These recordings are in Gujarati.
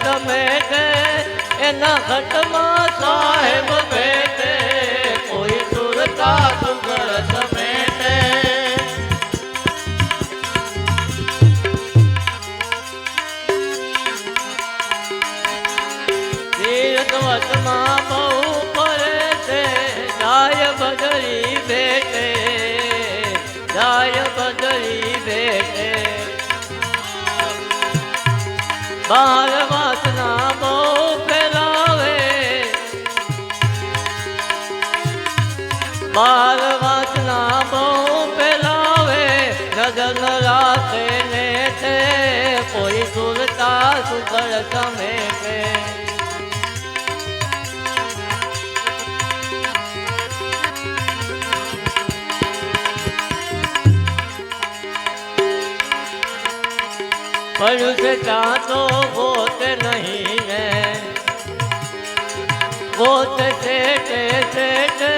સમેટે એના ઘટમાં સાહેબ બેઠે કોઈ સુરતા સુગર તમે તીર્થવતમાં બાર વાસના બહુ ફેલાવે. બાર વાસના બહુ ફેલાવે. ગગન રાખે ને છે કોઈ સુરતા સુગર સમેટે ત્યાં તો ગોતે નહીં ને ગોતે શેઠે શેઠે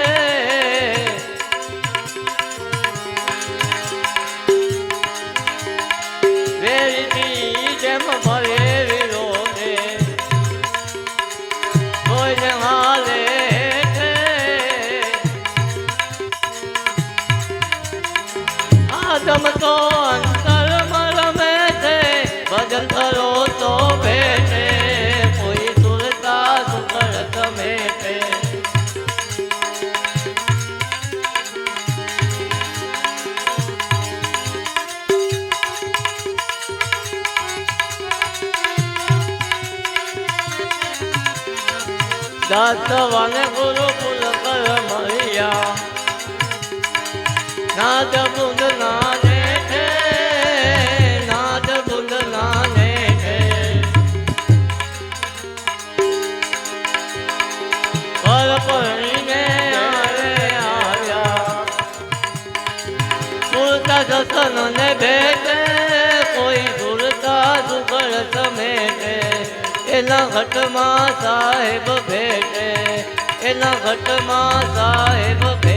વેરીની જેમ ભરે વિરોધે કોઈને હાલે આદમ તો દાસવાને ગુરુ કુલ કર મળ્યા નાદ બુંદ નાને છે નાદ બુંદ નાને છે પર પડીને આવે આવ્યા ને ભેટે એના ઘટમાં સાહેબ ભેટે એના ઘટમાં સાહેબ ભેટે